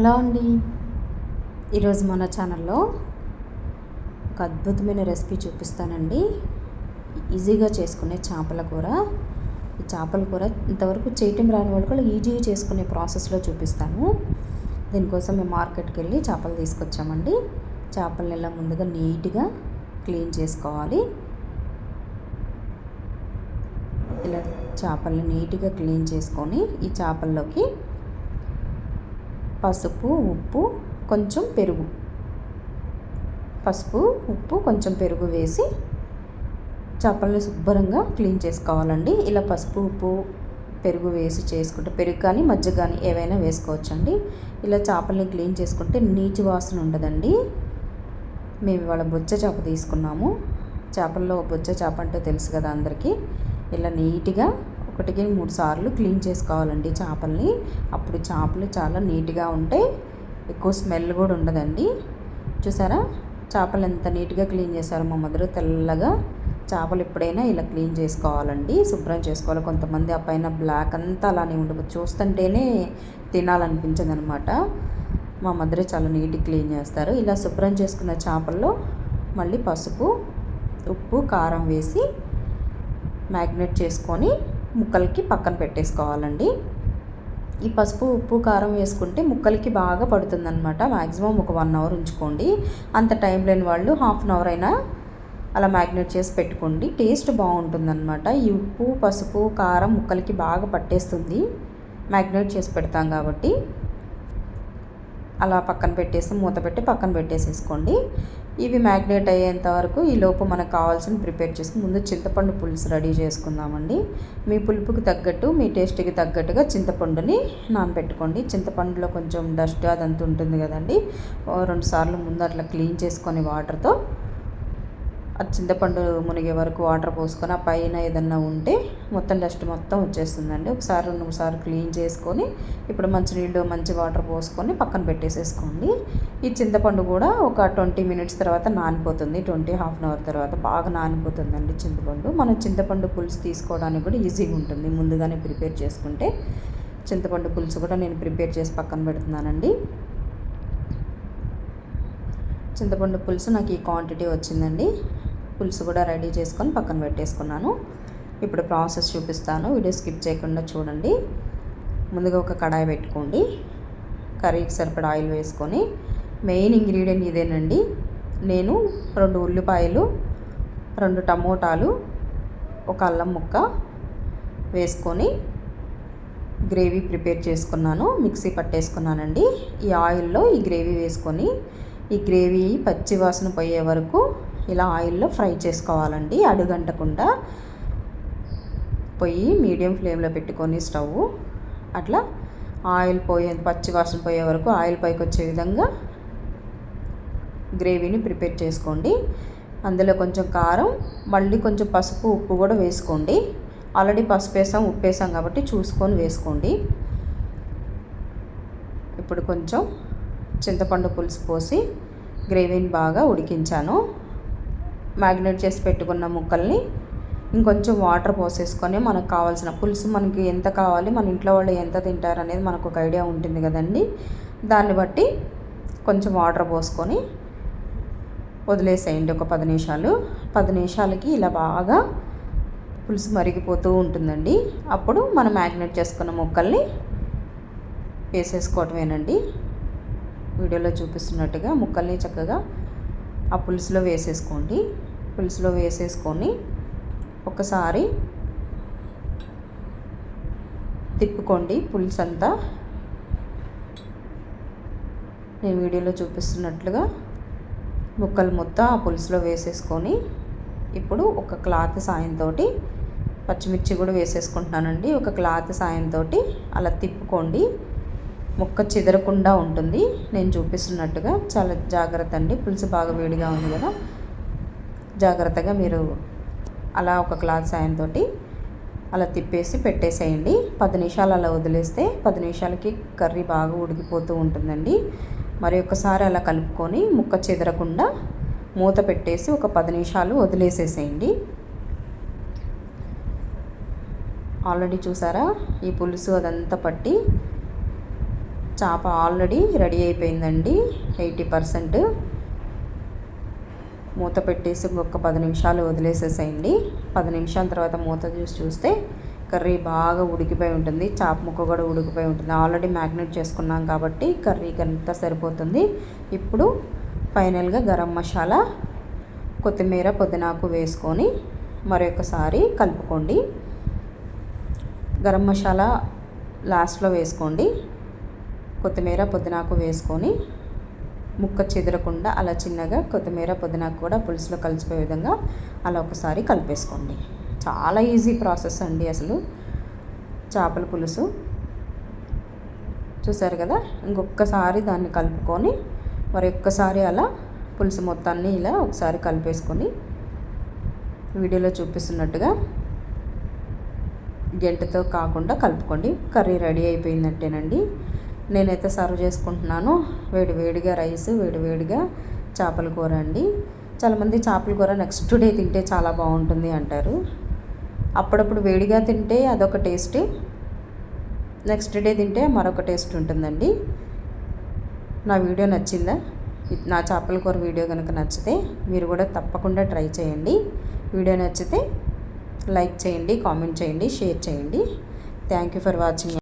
Hello అండి. ఈరోజు మన ఛానల్లో ఒక అద్భుతమైన రెసిపీ చూపిస్తానండి. ఈజీగా చేసుకునే చేపల కూర. ఈ చేపల కూర ఇంతవరకు చేయటం రాని వాళ్ళు కూడా ఈజీగా చేసుకునే ప్రాసెస్లో చూపిస్తాను. దీనికోసం మేము మార్కెట్కి వెళ్ళి చేపలు తీసుకొచ్చామండి. చేపలను ఇలా ముందుగా నీట్గా క్లీన్ చేసుకోవాలి. ఇలా చేపల్ని నీట్గా క్లీన్ చేసుకొని ఈ చేపల్లోకి పసుపు ఉప్పు కొంచెం పెరుగు. పసుపు ఉప్పు కొంచెం పెరుగు వేసి చేపల్ని శుభ్రంగా క్లీన్ చేసుకోవాలండి. ఇలా పసుపు ఉప్పు పెరుగు వేసి చేసుకుంటే పెరుగు కానీ మజ్జిగ కానీ ఏవైనా వేసుకోవచ్చండి. ఇలా చేపల్ని క్లీన్ చేసుకుంటే నీచు వాసన ఉండదండి. మేము ఇవాళ బొచ్చ చేప తీసుకున్నాము. చేపల్లో బొచ్చ చేప అంటే తెలుసు కదా అందరికీ. ఇలా నీట్గా ఒకటికి మూడు సార్లు క్లీన్ చేసుకోవాలండి చేపల్ని. అప్పుడు చేపలు చాలా నీట్గా ఉంటాయి. ఎక్కువ స్మెల్ కూడా ఉండదండి. చూసారా? చేపలు ఎంత నీట్గా క్లీన్ చేశారు మా మదర్ తెల్లగా చేపలు ఎప్పుడైనా ఇలా క్లీన్ చేసుకోవాలండి. శుభ్రం చేసుకోవాలి. కొంతమంది ఆ పైన బ్లాక్ అంతా అలానే ఉండదు. చూస్తుంటేనే తినాలనిపించదు అనమాట మా మదర్ చాలా నీట్గా క్లీన్ చేస్తారు. ఇలా శుభ్రం చేసుకున్న చేపల్లో మళ్ళీ పసుపు ఉప్పు కారం వేసి మ్యాగ్నేట్ చేసుకొని ముక్కలకి పక్కన పెట్టేసుకోవాలండి. ఈ పసుపు ఉప్పు కారం వేసుకుంటే ముక్కలకి బాగా పడుతుందన్నమాట. మ్యాక్సిమం ఒక వన్ అవర్ ఉంచుకోండి. అంత టైం లేని వాళ్ళు హాఫ్ అన్ అవర్ అయినా అలా మ్యాగ్నేట్ చేసి పెట్టుకోండి. టేస్ట్ బాగుంటుందన్నమాట. ఈ ఉప్పు పసుపు కారం ముక్కలకి బాగా పట్టేస్తుంది. మ్యాగ్నేట్ చేసి పెడతాం కాబట్టి. అలా పక్కన పెట్టేసి మూత పెట్టి పక్కన పెట్టేసేసుకోండి. ఇవి మ్యాగ్నేట్ అయ్యేంత వరకు ఈ లోపు మనకు కావాల్సిన ప్రిపేర్ చేసుకుని ముందు చింతపండు పులుసు రెడీ చేసుకుందామండి. మీ పులుపుకి తగ్గట్టు మీ టేస్ట్కి తగ్గట్టుగా చింతపండుని నానబెట్టుకోండి. చింతపండులో కొంచెం డస్ట్ అదంతా ఉంటుంది కదండి. రెండు సార్లు ముందు అట్లా క్లీన్ చేసుకొని వాటర్తో చింతపండు మునిగే వరకు వాటర్ పోసుకొని ఆ పైన ఏదన్నా ఉంటే మొత్తం డస్ట్ మొత్తం వచ్చేస్తుందండి. ఒకసారి రెండు మూడు సార్లు క్లీన్ చేసుకొని ఇప్పుడు మంచి నీళ్ళు మంచి వాటర్ పోసుకొని పక్కన పెట్టేసేసుకోండి. ఈ చింతపండు కూడా ఒక ట్వంటీ మినిట్స్ తర్వాత నానిపోతుంది. ట్వంటీ హాఫ్ అన్ అవర్ తర్వాత బాగా నానిపోతుందండి చింతపండు. మనం చింతపండు పులుసు తీసుకోవడానికి కూడా ఈజీగా ఉంటుంది. ముందుగానే ప్రిపేర్ చేసుకుంటే చింతపండు పులుసు కూడా నేను ప్రిపేర్ చేసి పక్కన పెడుతున్నానండి. చింతపండు పులుసు నాకు ఈ క్వాంటిటీ వచ్చిందండి. పులుసు కూడా రెడీ చేసుకొని పక్కన పెట్టేసుకున్నాను. ఇప్పుడు ప్రాసెస్ చూపిస్తాను. వీడియో స్కిప్ చేయకుండా చూడండి. ముందుగా ఒక కడాయి పెట్టుకోండి. కర్రీకి సరిపడా ఆయిల్ వేసుకొని మెయిన్ ఇంగ్రీడియంట్ ఇదేనండి. నేను రెండు ఉల్లిపాయలు రెండు టమోటాలు ఒక అల్లం ముక్క వేసుకొని గ్రేవీ ప్రిపేర్ చేసుకున్నాను. మిక్సీ పట్టేసుకున్నానండి. ఈ ఆయిల్లో ఈ గ్రేవీ వేసుకొని ఈ గ్రేవీ పచ్చి వాసన పోయే వరకు ఇలా ఆయిల్లో ఫ్రై చేసుకోవాలండి. అడుగంటకుండా పొయ్యి మీడియం ఫ్లేమ్లో పెట్టుకొని స్టవ్ అట్లా ఆయిల్ పోయే పచ్చి వాసన పోయే వరకు ఆయిల్ పైకి వచ్చే విధంగా గ్రేవీని ప్రిపేర్ చేసుకోండి. అందులో కొంచెం కారం మళ్ళీ కొంచెం పసుపు ఉప్పు కూడా వేసుకోండి. ఆల్రెడీ పసుపు వేసాం ఉప్పు వేసాం కాబట్టి చూసుకొని వేసుకోండి. ఇప్పుడు కొంచెం చింతపండు పులుసు పోసి గ్రేవీని బాగా ఉడికించాను. మ్యాగ్నేట్ చేసి పెట్టుకున్న ముక్కల్ని ఇంకొంచెం వాటర్ పోసేసుకొని మనకు కావాల్సిన పులుసు మనకి ఎంత కావాలి మన ఇంట్లో వాళ్ళు ఎంత తింటారు అనేది మనకు ఒక ఐడియా ఉంటుంది కదండి. దాన్ని బట్టి కొంచెం వాటర్ పోసుకొని వదిలేసేయండి ఒక పది నిమిషాలు. పది నిమిషాలకి ఇలా బాగా పులుసు మరిగిపోతూ ఉంటుందండి. అప్పుడు మనం మ్యాగ్నేట్ చేసుకున్న ముక్కల్ని వేసేసుకోవటమేనండి. వీడియోలో చూపిస్తున్నట్టుగా ముక్కల్ని చక్కగా ఆ పులుసులో వేసేసుకోండి. పులుసులో వేసేసుకొని ఒకసారి తిప్పుకోండి పులుసు అంతా నేను వీడియోలో చూపిస్తున్నట్లుగా ముక్కలు మొత్తం ఆ పులుసులో వేసేసుకొని ఇప్పుడు ఒక క్లాత్ సాయంతో పచ్చిమిర్చి కూడా వేసేసుకుంటున్నానండి. ఒక క్లాత్ సాయంతో అలా తిప్పుకోండి. ముక్క చెదరకుండా ఉంటుంది. నేను చూపిస్తున్నట్టుగా చాలా జాగ్రత్త అండి. పులుసు బాగా వేడిగా ఉంది కదా. జాగ్రత్తగా మీరు అలా ఒక క్లాత్ సాయంతో అలా తిప్పేసి పెట్టేసేయండి. పది నిమిషాలు అలా వదిలేస్తే పది నిమిషాలకి కర్రీ బాగా ఉడికిపోతూ ఉంటుందండి. మరి ఒకసారి అలా కలుపుకొని ముక్క చెదరకుండా మూత పెట్టేసి ఒక పది నిమిషాలు వదిలేసేసేయండి. ఆల్రెడీ చూసారా? ఈ పులుసు అదంతా పట్టి చేప ఆల్రెడీ రెడీ అయిపోయిందండి. ఎయిటీ పర్సెంట్ మూత పెట్టేసి ఇంకొక పది నిమిషాలు వదిలేసేసేయండి. పది నిమిషాల తర్వాత మూత చూసి చూస్తే కర్రీ బాగా ఉడికిపోయి ఉంటుంది. చాప ముక్క కూడా ఉడికిపోయి ఉంటుంది. ఆల్రెడీ మ్యాగ్నేట్ చేసుకున్నాం కాబట్టి కర్రీకి అంతా సరిపోతుంది. ఇప్పుడు ఫైనల్గా గరం మసాలా కొత్తిమీర పుదీనాకు వేసుకొని మరొకసారి కలుపుకోండి. గరం మసాలా లాస్ట్లో వేసుకోండి. కొత్తిమీర పుదీనాకు వేసుకొని ముక్క చెదరకుండా అలా చిన్నగా కొత్తిమీర పుదీనా కూడా పులుసులో కలిసిపోయే విధంగా అలా ఒకసారి కలిపేసుకోండి. చాలా ఈజీ ప్రాసెస్ అండి అసలు. చేపల పులుసు. చూసారు కదా? ఇంకొకసారి దాన్ని కలుపుకొని మరి ఒక్కసారి అలా పులుసు మొత్తాన్ని ఇలా ఒకసారి కలిపేసుకొని వీడియోలో చూపిస్తున్నట్టుగా గెంటతో కాకుండా కలుపుకోండి. కర్రీ రెడీ అయిపోయినట్టేనండి నేనైతే సర్వ్ చేసుకుంటున్నాను. వేడి వేడిగా రైస్ వేడి వేడిగా చేపల కూర అండి. చాలామంది చేపల కూర నెక్స్ట్ డే తింటే చాలా బాగుంటుంది అంటారు. అప్పుడప్పుడు వేడిగా తింటే అదొక టేస్ట్ నెక్స్ట్ డే తింటే మరొక టేస్ట్ ఉంటుందండి. నా వీడియో నచ్చిందా? నా చేపల కూర వీడియో కనుక నచ్చితే మీరు కూడా తప్పకుండా ట్రై చేయండి. వీడియో నచ్చితే లైక్ చేయండి కామెంట్ చేయండి షేర్ చేయండి. Thank you for watching